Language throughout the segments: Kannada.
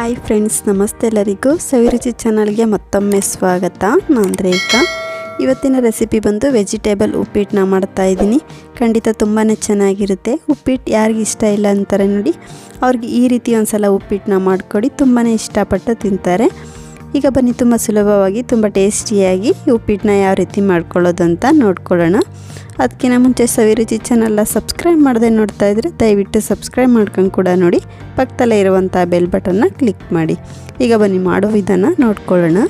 ಹಾಯ್ ಫ್ರೆಂಡ್ಸ್ ನಮಸ್ತೆ ಎಲ್ಲರಿಗೂ. ಸವಿರುಚಿ ಚಾನಲ್ಗೆ ಮತ್ತೊಮ್ಮೆ ಸ್ವಾಗತ. ನಾನು ರೇಖಾ. ಇವತ್ತಿನ ರೆಸಿಪಿ ಬಂದು ವೆಜಿಟೇಬಲ್ ಉಪ್ಪಿಟ್ಟನ್ನ ಮಾಡ್ತಾ ಇದ್ದೀನಿ. ಖಂಡಿತ ತುಂಬಾ ಚೆನ್ನಾಗಿರುತ್ತೆ. ಉಪ್ಪಿಟ್ಟು ಯಾರಿಗೆ ಇಷ್ಟ ಇಲ್ಲ ಅಂತಾರೆ ನೋಡಿ, ಅವ್ರಿಗೆ ಈ ರೀತಿ ಒಂದು ಸಲ ಉಪ್ಪಿಟ್ಟನ್ನ ಮಾಡಿಕೊಡಿ ತುಂಬಾ ಇಷ್ಟಪಟ್ಟು ತಿಂತಾರೆ. ಈಗ ಬನ್ನಿ, ತುಂಬ ಸುಲಭವಾಗಿ, ತುಂಬ ಟೇಸ್ಟಿಯಾಗಿ ಉಪ್ಪಿಟ್ಟನ್ನ ಯಾವ ರೀತಿ ಮಾಡ್ಕೊಳ್ಳೋದು ಅಂತ ನೋಡ್ಕೊಳ್ಳೋಣ. ಅದಕ್ಕಿಂತ ಮುಂಚೆ ಸವಿರುಚಿ ಚಾನಲ್ನ ಸಬ್ಸ್ಕ್ರೈಬ್ ಮಾಡದೆ ನೋಡ್ತಾ ಇದ್ದರೆ ದಯವಿಟ್ಟು ಸಬ್ಸ್ಕ್ರೈಬ್ ಮಾಡ್ಕೊಂಡು ಕೂಡ ನೋಡಿ. ಪಕ್ಕದಲ್ಲೇ ಇರುವಂಥ ಬೆಲ್ ಬಟನ್ನ ಕ್ಲಿಕ್ ಮಾಡಿ. ಈಗ ಬನ್ನಿ ಮಾಡೋ ವಿಧಾನ ನೋಡ್ಕೊಳ್ಳೋಣ.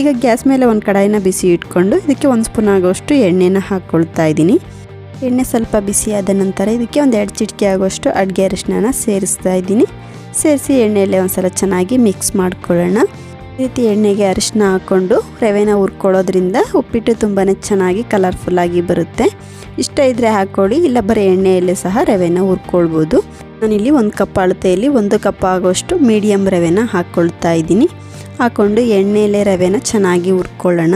ಈಗ ಗ್ಯಾಸ್ ಮೇಲೆ ಒಂದು ಕಡಾಯಿನ ಬಿಸಿ ಇಟ್ಕೊಂಡು ಇದಕ್ಕೆ ಒಂದು ಸ್ಪೂನ್ ಆಗೋಷ್ಟು ಎಣ್ಣೆನ ಹಾಕ್ಕೊಳ್ತಾ ಇದ್ದೀನಿ. ಎಣ್ಣೆ ಸ್ವಲ್ಪ ಬಿಸಿಯಾದ ನಂತರ ಇದಕ್ಕೆ ಒಂದು ಎರಡು ಚಿಟಿಕೆ ಆಗೋಷ್ಟು ಅಡುಗೆ ಅರಿಶಿನ ಸೇರಿಸ್ತಾ ಇದ್ದೀನಿ. ಸೇರಿಸಿ ಎಣ್ಣೆಯಲ್ಲೇ ಒಂದು ಸಲ ಚೆನ್ನಾಗಿ ಮಿಕ್ಸ್ ಮಾಡ್ಕೊಳ್ಳೋಣ. ರೀತಿ ಎಣ್ಣೆಗೆ ಅರಿಶಿನ ಹಾಕ್ಕೊಂಡು ರವೆನ ಹುರ್ಕೊಳ್ಳೋದ್ರಿಂದ ಉಪ್ಪಿಟ್ಟು ತುಂಬಾ ಚೆನ್ನಾಗಿ ಕಲರ್ಫುಲ್ಲಾಗಿ ಬರುತ್ತೆ. ಇಷ್ಟ ಇದ್ದರೆ ಹಾಕ್ಕೊಳ್ಳಿ, ಇಲ್ಲ ಬರೀ ಎಣ್ಣೆಯಲ್ಲೇ ಸಹ ರವೆನ ಹುರ್ಕೊಳ್ಬೋದು. ನಾನಿಲ್ಲಿ ಒಂದು ಕಪ್ ಅಳತೆಯಲ್ಲಿ ಒಂದು ಕಪ್ ಆಗೋಷ್ಟು ಮೀಡಿಯಮ್ ರವೆನ ಹಾಕ್ಕೊಳ್ತಾ ಇದ್ದೀನಿ. ಹಾಕ್ಕೊಂಡು ಎಣ್ಣೆಯಲ್ಲೇ ರವೆನ ಚೆನ್ನಾಗಿ ಹುರ್ಕೊಳ್ಳೋಣ.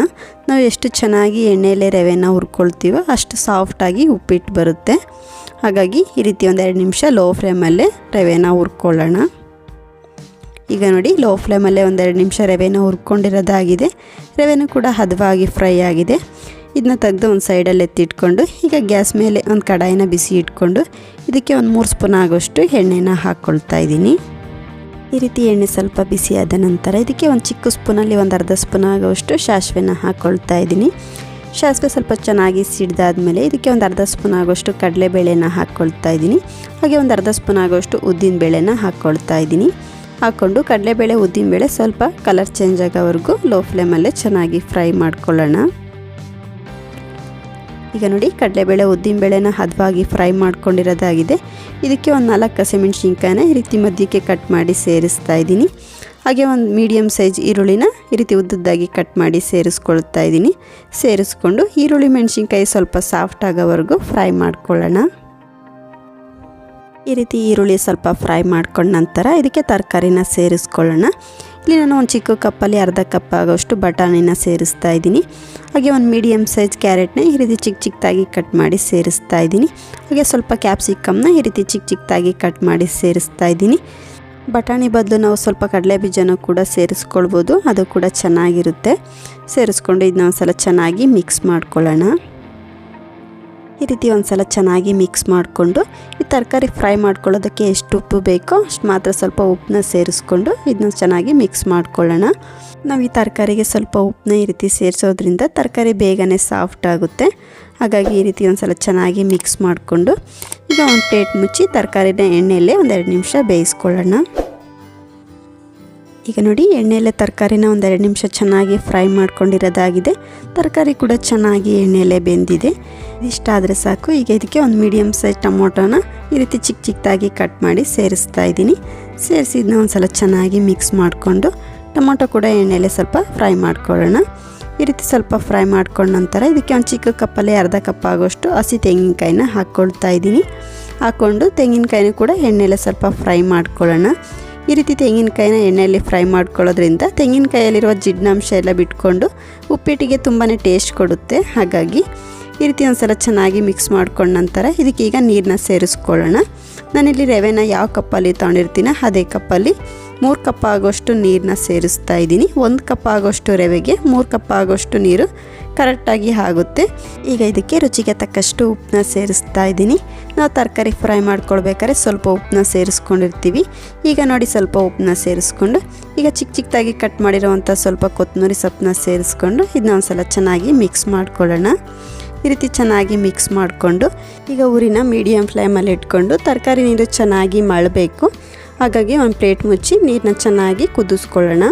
ನಾವು ಎಷ್ಟು ಚೆನ್ನಾಗಿ ಎಣ್ಣೆಯಲ್ಲೇ ರವೆನ ಹುರ್ಕೊಳ್ತೀವೋ ಅಷ್ಟು ಸಾಫ್ಟಾಗಿ ಉಪ್ಪಿಟ್ಟು ಬರುತ್ತೆ. ಹಾಗಾಗಿ ಈ ರೀತಿ ಒಂದೆರಡು ನಿಮಿಷ ಲೋ ಫ್ಲೇಮಲ್ಲೇ ರವೆನ ಹುರ್ಕೊಳ್ಳೋಣ. ಈಗ ನೋಡಿ ಲೋ ಫ್ಲೇಮಲ್ಲೇ ಒಂದೆರಡು ನಿಮಿಷ ರವೆನ ಹುರ್ಕೊಂಡಿರೋದಾಗಿದೆ. ರವೆನೂ ಕೂಡ ಹದವಾಗಿ ಫ್ರೈ ಆಗಿದೆ. ಇದನ್ನ ತೆಗೆದು ಒಂದು ಸೈಡಲ್ಲಿ ಎತ್ತಿಟ್ಕೊಂಡು, ಈಗ ಗ್ಯಾಸ್ ಮೇಲೆ ಒಂದು ಕಡಾಯಿನ ಬಿಸಿ ಇಟ್ಕೊಂಡು, ಇದಕ್ಕೆ ಒಂದು ಮೂರು ಸ್ಪೂನ್ ಆಗೋಷ್ಟು ಎಣ್ಣೆನ ಹಾಕ್ಕೊಳ್ತಾ ಇದ್ದೀನಿ. ಈ ರೀತಿ ಎಣ್ಣೆ ಸ್ವಲ್ಪ ಬಿಸಿ ಆದ ನಂತರ ಇದಕ್ಕೆ ಒಂದು ಚಿಕ್ಕ ಸ್ಪೂನಲ್ಲಿ ಒಂದು ಅರ್ಧ ಸ್ಪೂನ್ ಆಗೋಷ್ಟು ಸಾಸಿವೆನ ಹಾಕ್ಕೊಳ್ತಾ ಇದ್ದೀನಿ. ಸಾಸಿವೆ ಸ್ವಲ್ಪ ಚೆನ್ನಾಗಿ ಸಿಡ್ದಾದ್ಮೇಲೆ ಇದಕ್ಕೆ ಒಂದು ಅರ್ಧ ಸ್ಪೂನ್ ಆಗೋಷ್ಟು ಕಡಲೆಬೇಳೆನ ಹಾಕ್ಕೊಳ್ತಾ ಇದ್ದೀನಿ. ಹಾಗೆ ಒಂದು ಅರ್ಧ ಸ್ಪೂನ್ ಆಗೋಷ್ಟು ಉದ್ದಿನ ಬೇಳೆನ ಹಾಕ್ಕೊಳ್ತಾ ಇದ್ದೀನಿ. ಹಾಕ್ಕೊಂಡು ಕಡಲೆಬೇಳೆ ಉದ್ದಿನಬೇಳೆ ಸ್ವಲ್ಪ ಕಲರ್ ಚೇಂಜ್ ಆಗೋವರೆಗೂ ಲೋ ಫ್ಲೇಮಲ್ಲೇ ಚೆನ್ನಾಗಿ ಫ್ರೈ ಮಾಡ್ಕೊಳ್ಳೋಣ. ಈಗ ನೋಡಿ ಕಡಲೆಬೇಳೆ ಉದ್ದಿನಬೇಳೆನ ಹದವಾಗಿ ಫ್ರೈ ಮಾಡ್ಕೊಂಡಿರೋದಾಗಿದೆ. ಇದಕ್ಕೆ ಒಂದು ನಾಲ್ಕು ಹಸಿಮೆಣ್ಸಿನ್ಕಾಯನ್ನ ಈ ರೀತಿ ಮಧ್ಯಕ್ಕೆ ಕಟ್ ಮಾಡಿ ಸೇರಿಸ್ತಾ ಇದ್ದೀನಿ. ಹಾಗೆ ಒಂದು ಮೀಡಿಯಮ್ ಸೈಜ್ ಈರುಳ್ಳಿನ ಈ ರೀತಿ ಉದ್ದದ್ದಾಗಿ ಕಟ್ ಮಾಡಿ ಸೇರಿಸ್ಕೊಳ್ತಾ ಇದ್ದೀನಿ. ಸೇರಿಸ್ಕೊಂಡು ಈರುಳ್ಳಿ ಮೆಣಸಿನ್ಕಾಯಿ ಸ್ವಲ್ಪ ಸಾಫ್ಟ್ ಆಗೋವರೆಗೂ ಫ್ರೈ ಮಾಡ್ಕೊಳ್ಳೋಣ. ಈ ರೀತಿ ಈರುಳ್ಳಿ ಸ್ವಲ್ಪ ಫ್ರೈ ಮಾಡ್ಕೊಂಡ ನಂತರ ಇದಕ್ಕೆ ತರಕಾರಿನ ಸೇರಿಸ್ಕೊಳ್ಳೋಣ. ಇಲ್ಲಿ ನಾನು ಒಂದು ಚಿಕ್ಕ ಕಪ್ಪಲ್ಲಿ ಅರ್ಧ ಕಪ್ ಆಗೋಷ್ಟು ಬಟಾಣಿನ ಸೇರಿಸ್ತಾ ಇದ್ದೀನಿ. ಹಾಗೆ ಒಂದು ಮೀಡಿಯಮ್ ಸೈಜ್ ಕ್ಯಾರೆಟ್ನ ಈ ರೀತಿ ಚಿಕ್ಕ ಚಿಕ್ಕದಾಗಿ ಕಟ್ ಮಾಡಿ ಸೇರಿಸ್ತಾ ಇದ್ದೀನಿ. ಹಾಗೆ ಸ್ವಲ್ಪ ಕ್ಯಾಪ್ಸಿಕಮ್ನ ಈ ರೀತಿ ಚಿಕ್ಕ ಚಿಕ್ಕದಾಗಿ ಕಟ್ ಮಾಡಿ ಸೇರಿಸ್ತಾ ಇದ್ದೀನಿ. ಬಟಾಣಿ ಬದಲು ನಾವು ಸ್ವಲ್ಪ ಕಡಲೆ ಬೀಜನ ಕೂಡ ಸೇರಿಸ್ಕೊಳ್ಬೋದು. ಅದು ಕೂಡ ಚೆನ್ನಾಗಿರುತ್ತೆ. ಸೇರಿಸ್ಕೊಂಡು ಇದನ್ನ ಒಂದು ಸಲ ಚೆನ್ನಾಗಿ ಮಿಕ್ಸ್ ಮಾಡ್ಕೊಳ್ಳೋಣ. ಈ ರೀತಿ ಒಂದು ಸಲ ಚೆನ್ನಾಗಿ ಮಿಕ್ಸ್ ಮಾಡಿಕೊಂಡು ಈ ತರಕಾರಿ ಫ್ರೈ ಮಾಡ್ಕೊಳ್ಳೋದಕ್ಕೆ ಎಷ್ಟು ಉಪ್ಪು ಬೇಕೋ ಅಷ್ಟು ಮಾತ್ರ ಸ್ವಲ್ಪ ಉಪ್ಪನ್ನ ಸೇರಿಸ್ಕೊಂಡು ಇದನ್ನ ಚೆನ್ನಾಗಿ ಮಿಕ್ಸ್ ಮಾಡ್ಕೊಳ್ಳೋಣ. ನಾವು ಈ ತರಕಾರಿಗೆ ಸ್ವಲ್ಪ ಉಪ್ಪನ್ನ ಈ ರೀತಿ ಸೇರಿಸೋದ್ರಿಂದ ತರಕಾರಿ ಬೇಗನೆ ಸಾಫ್ಟ್ ಆಗುತ್ತೆ. ಹಾಗಾಗಿ ಈ ರೀತಿ ಒಂದು ಸಲ ಚೆನ್ನಾಗಿ ಮಿಕ್ಸ್ ಮಾಡಿಕೊಂಡು ಈಗ ಒಂದು ಪ್ಲೇಟ್ ಮುಚ್ಚಿ ತರಕಾರಿನ ಎಣ್ಣೆಯಲ್ಲೇ ಒಂದೆರಡು ನಿಮಿಷ ಬೇಯಿಸ್ಕೊಳ್ಳೋಣ. ಈಗ ನೋಡಿ ಎಣ್ಣೆಯಲ್ಲೇ ತರಕಾರಿನ ಒಂದೆರಡು ನಿಮಿಷ ಚೆನ್ನಾಗಿ ಫ್ರೈ ಮಾಡ್ಕೊಂಡಿರೋದಾಗಿದೆ. ತರಕಾರಿ ಕೂಡ ಚೆನ್ನಾಗಿ ಎಣ್ಣೆಯಲ್ಲೇ ಬೆಂದಿದೆ. ಇಷ್ಟ ಆದರೆ ಸಾಕು. ಈಗ ಇದಕ್ಕೆ ಒಂದು ಮೀಡಿಯಮ್ ಸೈಜ್ ಟೊಮೊಟೊನ ಈ ರೀತಿ ಚಿಕ್ಕ ಚಿಕ್ಕದಾಗಿ ಕಟ್ ಮಾಡಿ ಸೇರಿಸ್ತಾ ಇದ್ದೀನಿ. ಸೇರಿಸಿ ಇದನ್ನ ಒಂದು ಸಲ ಚೆನ್ನಾಗಿ ಮಿಕ್ಸ್ ಮಾಡಿಕೊಂಡು ಟೊಮೊಟೊ ಕೂಡ ಎಣ್ಣೆಯಲ್ಲೇ ಸ್ವಲ್ಪ ಫ್ರೈ ಮಾಡ್ಕೊಳ್ಳೋಣ. ಈ ರೀತಿ ಸ್ವಲ್ಪ ಫ್ರೈ ಮಾಡ್ಕೊಂಡ ನಂತರ ಇದಕ್ಕೆ ಒಂದು ಚಿಕ್ಕ ಕಪ್ಪಲ್ಲಿ ಅರ್ಧ ಕಪ್ ಆಗೋಷ್ಟು ಹಸಿ ತೆಂಗಿನಕಾಯಿನ ಹಾಕ್ಕೊಳ್ತಾ ಇದ್ದೀನಿ. ಹಾಕ್ಕೊಂಡು ತೆಂಗಿನಕಾಯಿನೂ ಕೂಡ ಎಣ್ಣೆಯಲ್ಲೇ ಸ್ವಲ್ಪ ಫ್ರೈ ಮಾಡ್ಕೊಳ್ಳೋಣ. ಈ ರೀತಿ ತೆಂಗಿನಕಾಯಿನ ಎಣ್ಣೆಯಲ್ಲಿ ಫ್ರೈ ಮಾಡ್ಕೊಳ್ಳೋದ್ರಿಂದ ತೆಂಗಿನಕಾಯಲ್ಲಿರುವ ಜಿಡ್ನಾಂಶ ಎಲ್ಲ ಬಿಟ್ಕೊಂಡು ಉಪ್ಪಿಟ್ಟಿಗೆ ತುಂಬಾ ಟೇಸ್ಟ್ ಕೊಡುತ್ತೆ. ಹಾಗಾಗಿ ಈ ರೀತಿ ಒಂದ್ಸಲ ಚೆನ್ನಾಗಿ ಮಿಕ್ಸ್ ಮಾಡ್ಕೊಂಡ ನಂತರ ಇದಕ್ಕೆ ಈಗ ನೀರನ್ನ ಸೇರಿಸ್ಕೊಳ್ಳೋಣ. ನಾನಿಲ್ಲಿ ರವೆನ ಯಾವ ಕಪ್ಪಲ್ಲಿ ತೊಗೊಂಡಿರ್ತೀನೋ ಅದೇ ಕಪ್ಪಲ್ಲಿ ಮೂರು ಕಪ್ ಆಗೋಷ್ಟು ನೀರನ್ನ ಸೇರಿಸ್ತಾ ಇದ್ದೀನಿ. ಒಂದು ಕಪ್ ಆಗೋಷ್ಟು ರವೆಗೆ ಮೂರು ಕಪ್ ಆಗೋಷ್ಟು ನೀರು ಕರೆಕ್ಟಾಗಿ ಆಗುತ್ತೆ. ಈಗ ಇದಕ್ಕೆ ರುಚಿಗೆ ತಕ್ಕಷ್ಟು ಉಪ್ಪನ್ನ ಸೇರಿಸ್ತಾ ಇದ್ದೀನಿ. ನಾವು ತರಕಾರಿ ಫ್ರೈ ಮಾಡ್ಕೊಳ್ಬೇಕಾದ್ರೆ ಸ್ವಲ್ಪ ಉಪ್ಪನ್ನ ಸೇರಿಸ್ಕೊಂಡಿರ್ತೀವಿ. ಈಗ ನೋಡಿ ಸ್ವಲ್ಪ ಉಪ್ಪನ್ನ ಸೇರಿಸ್ಕೊಂಡು, ಈಗ ಚಿಕ್ಕ ಚಿಕ್ಕದಾಗಿ ಕಟ್ ಮಾಡಿರೋವಂಥ ಸ್ವಲ್ಪ ಕೊತ್ತಂಬರಿ ಸೊಪ್ಪನ್ನ ಸೇರಿಸ್ಕೊಂಡು ಇದನ್ನ ಒಂದ್ಸಲ ಚೆನ್ನಾಗಿ ಮಿಕ್ಸ್ ಮಾಡ್ಕೊಳ್ಳೋಣ. ಈ ರೀತಿ ಚೆನ್ನಾಗಿ ಮಿಕ್ಸ್ ಮಾಡಿಕೊಂಡು ಈಗ ಊರಿನ ಮೀಡಿಯಮ್ ಫ್ಲೇಮಲ್ಲಿ ಇಟ್ಕೊಂಡು ತರಕಾರಿ ನೀರು ಚೆನ್ನಾಗಿ ಮಳಬೇಕು. ಹಾಗಾಗಿ ಒಂದು ಪ್ಲೇಟ್ ಮುಚ್ಚಿ ನೀರನ್ನ ಚೆನ್ನಾಗಿ ಕುದಿಸ್ಕೊಳ್ಳೋಣ.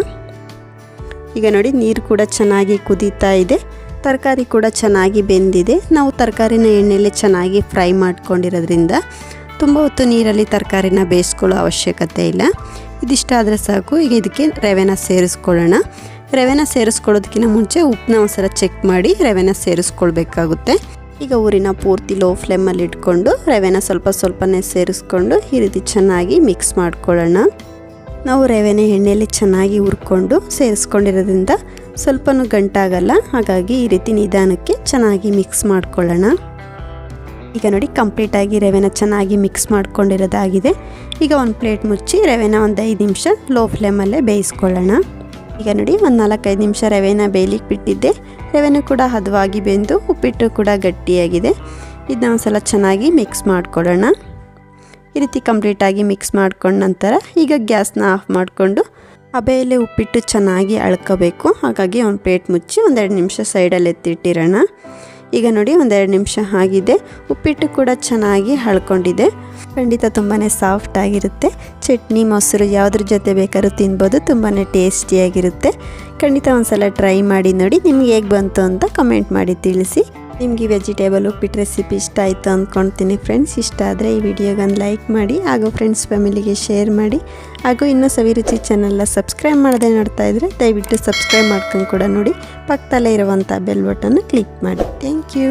ಈಗ ನೋಡಿ ನೀರು ಕೂಡ ಚೆನ್ನಾಗಿ ಕುದೀತಾ ಇದೆ. ತರಕಾರಿ ಕೂಡ ಚೆನ್ನಾಗಿ ಬೆಂದಿದೆ. ನಾವು ತರಕಾರಿನ ಎಣ್ಣೆಯಲ್ಲಿ ಚೆನ್ನಾಗಿ ಫ್ರೈ ಮಾಡ್ಕೊಂಡಿರೋದ್ರಿಂದ ತುಂಬ ಹೊತ್ತು ನೀರಲ್ಲಿ ತರಕಾರಿನ ಬೇಯಿಸ್ಕೊಳ್ಳೋ ಅವಶ್ಯಕತೆ ಇಲ್ಲ. ಇದಿಷ್ಟ ಆದರೆ ಸಾಕು. ಈಗ ಇದಕ್ಕೆ ರವೆನ ಸೇರಿಸ್ಕೊಳ್ಳೋಣ. ರವೆನ ಸೇರಿಸ್ಕೊಳ್ಳೋದಕ್ಕಿಂತ ಮುಂಚೆ ಉಪ್ಪನ್ನ ಒಂದ್ಸಲ ಚೆಕ್ ಮಾಡಿ ರವೆನ ಸೇರಿಸ್ಕೊಳ್ಬೇಕಾಗುತ್ತೆ. ಈಗ ಊರಿನ ಪೂರ್ತಿ ಲೋ ಫ್ಲೇಮಲ್ಲಿ ಇಟ್ಕೊಂಡು ರವೆನ ಸ್ವಲ್ಪ ಸ್ವಲ್ಪನೇ ಸೇರಿಸ್ಕೊಂಡು ಈ ರೀತಿ ಚೆನ್ನಾಗಿ ಮಿಕ್ಸ್ ಮಾಡ್ಕೊಳ್ಳೋಣ. ನಾವು ರವೆನ ಎಣ್ಣೆಯಲ್ಲಿ ಚೆನ್ನಾಗಿ ಹುರ್ಕೊಂಡು ಸೇರಿಸ್ಕೊಂಡಿರೋದ್ರಿಂದ ಸ್ವಲ್ಪನೂ ಗಂಟಾಗಲ್ಲ, ಹಾಗಾಗಿ ಈ ರೀತಿ ನಿಧಾನಕ್ಕೆ ಚೆನ್ನಾಗಿ ಮಿಕ್ಸ್ ಮಾಡ್ಕೊಳ್ಳೋಣ. ಈಗ ನೋಡಿ ಕಂಪ್ಲೀಟಾಗಿ ರವೆನ ಚೆನ್ನಾಗಿ ಮಿಕ್ಸ್ ಮಾಡ್ಕೊಂಡಿರೋದಾಗಿದೆ. ಈಗ ಒಂದು ಪ್ಲೇಟ್ ಮುಚ್ಚಿ ರವೆನ ಒಂದು ಐದು ನಿಮಿಷ ಲೋ ಫ್ಲೇಮಲ್ಲೇ ಬೇಯಿಸ್ಕೊಳ್ಳೋಣ. ಈಗ ನೋಡಿ, ಒಂದು ನಾಲ್ಕೈದು ನಿಮಿಷ ರವೆನ ಬೇಯಲಿಕ್ಕೆ ಬಿಟ್ಟಿದ್ದೆ. ರವೆನೂ ಕೂಡ ಹದವಾಗಿ ಬೆಂದು, ಉಪ್ಪಿಟ್ಟು ಕೂಡ ಗಟ್ಟಿಯಾಗಿದೆ. ಇದನ್ನ ಒಂದು ಸಲ ಚೆನ್ನಾಗಿ ಮಿಕ್ಸ್ ಮಾಡ್ಕೊಳ್ಳೋಣ. ಈ ರೀತಿ ಕಂಪ್ಲೀಟಾಗಿ ಮಿಕ್ಸ್ ಮಾಡ್ಕೊಂಡ ನಂತರ ಈಗ ಗ್ಯಾಸ್ನ ಆಫ್ ಮಾಡಿಕೊಂಡು ಹಬೆಯಲ್ಲೇ ಉಪ್ಪಿಟ್ಟು ಚೆನ್ನಾಗಿ ಅಳ್ಕೋಬೇಕು. ಹಾಗಾಗಿ ಒಂದು ಪ್ಲೇಟ್ ಮುಚ್ಚಿ ಒಂದೆರಡು ನಿಮಿಷ ಸೈಡಲ್ಲಿ ಎತ್ತಿಟ್ಟಿರೋಣ. ಈಗ ನೋಡಿ ಒಂದೆರಡು ನಿಮಿಷ ಆಗಿದೆ. ಉಪ್ಪಿಟ್ಟು ಕೂಡ ಚೆನ್ನಾಗಿ ಹಳ್ಕೊಂಡಿದೆ. ಖಂಡಿತ ತುಂಬಾ ಸಾಫ್ಟ್ ಆಗಿರುತ್ತೆ. ಚಟ್ನಿ, ಮೊಸರು ಯಾವುದ್ರ ಜೊತೆ ಬೇಕಾದ್ರೂ ತಿನ್ಬೋದು. ತುಂಬಾ ಟೇಸ್ಟಿಯಾಗಿರುತ್ತೆ. ಖಂಡಿತ ಒಂದ್ಸಲ ಟ್ರೈ ಮಾಡಿ ನೋಡಿ ನಿಮ್ಗೆ ಹೇಗೆ ಬಂತು ಅಂತ ಕಮೆಂಟ್ ಮಾಡಿ ತಿಳಿಸಿ. ನಿಮಗೆ ವೆಜಿಟೇಬಲ್ ಉಪ್ಪಿಟ್ಟು ರೆಸಿಪಿ ಇಷ್ಟ ಆಯಿತು ಅಂದ್ಕೊಳ್ತೀನಿ ಫ್ರೆಂಡ್ಸ್ ಇಷ್ಟ ಆದರೆ ಈ ವಿಡಿಯೋಗೆ ಒಂದು ಲೈಕ್ ಮಾಡಿ, ಹಾಗೂ ಫ್ರೆಂಡ್ಸ್ ಫ್ಯಾಮಿಲಿಗೆ ಶೇರ್ ಮಾಡಿ, ಹಾಗೂ ಇನ್ನೂ ಸವಿರುಚಿ ಚಾನಲ್ನ ಸಬ್ಸ್ಕ್ರೈಬ್ ಮಾಡದೆ ನೋಡ್ತಾ ಇದ್ದರೆ ದಯವಿಟ್ಟು ಸಬ್ಸ್ಕ್ರೈಬ್ ಮಾಡ್ಕೊಂಡು ಕೂಡ ನೋಡಿ. ಪಕ್ಕದಲ್ಲೇ ಇರುವಂಥ ಬೆಲ್ ಬಟನ್ನ ಕ್ಲಿಕ್ ಮಾಡಿ. Thank you